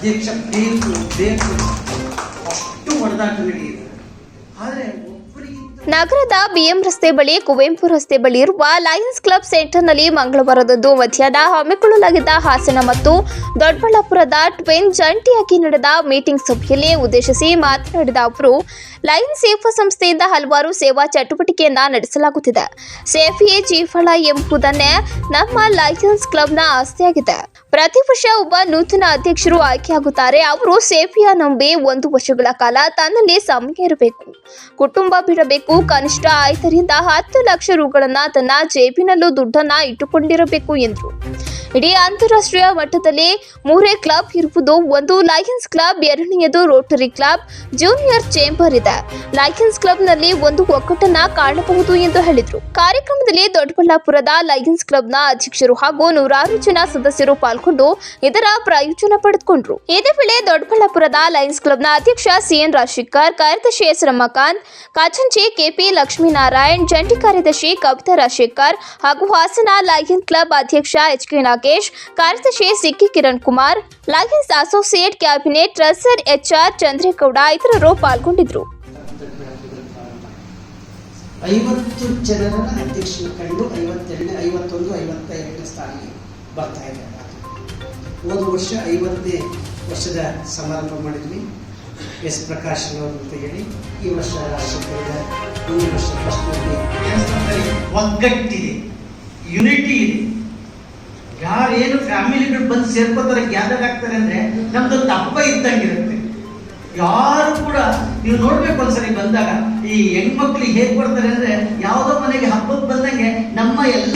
ಅಧ್ಯಕ್ಷ ಬೇಕು ಬೇಕು. ಅಷ್ಟು ಹೊಡೆದಾಟ ನಡೆಯಿದೆ ಆದರೆ ನಗರದ ಬಿಎಂ ರಸ್ತೆ ಬಳಿ, ಕುವೆಂಪು ರಸ್ತೆ ಬಳಿ ಇರುವ ಲಯನ್ಸ್ ಕ್ಲಬ್ ಸೆಂಟರ್ನಲ್ಲಿ ಮಂಗಳವಾರದಂದು ಮಧ್ಯಾಹ್ನ ಹಮ್ಮಿಕೊಳ್ಳಲಾಗಿದ್ದ ಹಾಸನ ಮತ್ತು ದೊಡ್ಡಬಳ್ಳಾಪುರದ ಟ್ವಿನ್ ಜಂಟಿಯಾಗಿ ನಡೆದ ಮೀಟಿಂಗ್ ಸಭೆಯಲ್ಲಿ ಉದ್ದೇಶಿಸಿ ಮಾತನಾಡಿದ ಅವರು ಲಯನ್ಸ್ ಸೇವಾ ಸಂಸ್ಥೆಯಿಂದ ಹಲವಾರು ಸೇವಾ ಚಟುವಟಿಕೆಯನ್ನು ನಡೆಸಲಾಗುತ್ತಿದೆ. ಸೇಫಿಯೇ ಜೀವಳ ಎಂಬುದನ್ನೇ ನಮ್ಮ ಲಯನ್ಸ್ ಕ್ಲಬ್ನ ಆಸ್ತಿಯಾಗಿದೆ. ಪ್ರತಿ ವರ್ಷ ಒಬ್ಬ ನೂತನ ಅಧ್ಯಕ್ಷರು ಆಯ್ಕೆಯಾಗುತ್ತಾರೆ. ಅವರು ಸೇಫಿಯ ನಂಬಿ ಒಂದು ವರ್ಷಗಳ ಕಾಲ ತನ್ನಲ್ಲಿ ಸಮಯ ಇರಬೇಕು. ಕುಟುಂಬ ಬಿಡಬೇಕು. ಕನಿಷ್ಠ ಐದರಿಂದ ಹತ್ತು ಲಕ್ಷ ರುಗಳನ್ನ ತನ್ನ ಜೇಬಿನಲ್ಲೂ ದುಡ್ಡನ್ನ ಇಟ್ಟುಕೊಂಡಿರಬೇಕು ಎಂದರು. ಇಡೀ ಅಂತಾರಾಷ್ಟ್ರೀಯ ಮಟ್ಟದಲ್ಲಿ ಮೂರೇ ಕ್ಲಬ್ ಇರುವುದು ಒಂದು. ಲಯನ್ಸ್ ಕ್ಲಬ್ ಎರಡನೆಯದು ರೋಟರಿ ಕ್ಲಬ್ ಜೂನಿಯರ್ ಚೇಂಬರ್ ಇದೆ. ಲಯನ್ಸ್ ಕ್ಲಬ್ನಲ್ಲಿ ಒಂದು ಒಕ್ಕಟ್ಟನ್ನ ಕಾಣಬಹುದು ಎಂದು ಹೇಳಿದರು. ಕಾರ್ಯಕ್ರಮದಲ್ಲಿ ದೊಡ್ಡಬಳ್ಳಾಪುರದ ಲಯನ್ಸ್ ಕ್ಲಬ್ನ ಅಧ್ಯಕ್ಷರು ಹಾಗೂ ನೂರಾರು ಜನ ಸದಸ್ಯರು ಪಾಲ್ಗೊಂಡು ಇದರ ಪ್ರಯೋಜನ ಪಡೆದುಕೊಂಡ್ರು. ಇದೇ ವೇಳೆ ದೊಡ್ಡಬಳ್ಳಾಪುರದ ಲಯನ್ಸ್ ಕ್ಲಬ್ನ ಅಧ್ಯಕ್ಷ ಸಿಎನ್ ರಾಜಶೇಖರ್, ಕಾರ್ಯದರ್ಶಿ ಎಸ್ ರಮಾಕಾಂತ್ ಕಾಚಂಚಿ ಕೆಪಿ ಲಕ್ಷ್ಮೀನಾರಾಯಣ್, ಜಂಟಿ ಕಾರ್ಯದರ್ಶಿ ಕವಿತಾ ರಾಜಶೇಖರ್ ಹಾಗೂ ಹಾಸನ ಲಯನ್ ಕ್ಲಬ್ ಅಧ್ಯಕ್ಷ ಎಚ್ ಕೆ ನಾಗೇಶ್ ಕಾರ್ಯದರ್ಶಿ ಸಿಕ್ಕಿ Kiran Kumar Lions associate cabinet treasurer H R Chandregowda ಇತರರು ಪಾಲ್ಗೊಂಡಿದ್ರು ಐವತ್ತು ಜನರ ಅಧ್ಯಕ್ಷರು ಕಂಡು ಐವತ್ತೆರಡನೇ ಐವತ್ತೊಂದು ಐವತ್ತೈದನೇ ಸ್ಥಾನಕ್ಕೆ ಬರ್ತಾ ಇದೆ. ಹೋದ ವರ್ಷ ಐವತ್ತನೇ ವರ್ಷದ ಸಮಾರಂಭ ಮಾಡಿದ್ವಿ. ಎಸ್ ಪ್ರಕಾಶ್ ಅವರು ಅಂತ ಹೇಳಿ ಈ ವರ್ಷ ರಾಷ್ಟ್ರಪತಿ ವರ್ಷ ಫಸ್ಟ್ ಒಗ್ಗಟ್ಟಿದೆ ಯುನಿಟಿ ಇದೆ. ಯಾರೇನು ಫ್ಯಾಮಿಲಿಗಳು ಬಂದು ಸೇರ್ಕೋತಾರೆ ಗ್ಯಾದರ್ ಆಗ್ತಾರೆ ಅಂದ್ರೆ ನಮ್ದೊಂದು ಹಬ್ಬ ಇದ್ದಂಗಿರುತ್ತೆ ಯಾರು ಕೂಡ ನೀವು ನೋಡ್ಬೇಕು ಒಂದ್ಸರಿ ಬಂದಾಗ, ಈ ಹೆಣ್ಮಕ್ಳು ಹೇಗ್ ಬರ್ತಾರೆ ಅಂದ್ರೆ, ಯಾವ್ದೋ ಮನೆಗೆ ಹಬ್ಬಕ್ಕೆ ಬಂದಂಗೆ ನಮ್ಮ ಎಲ್ಲ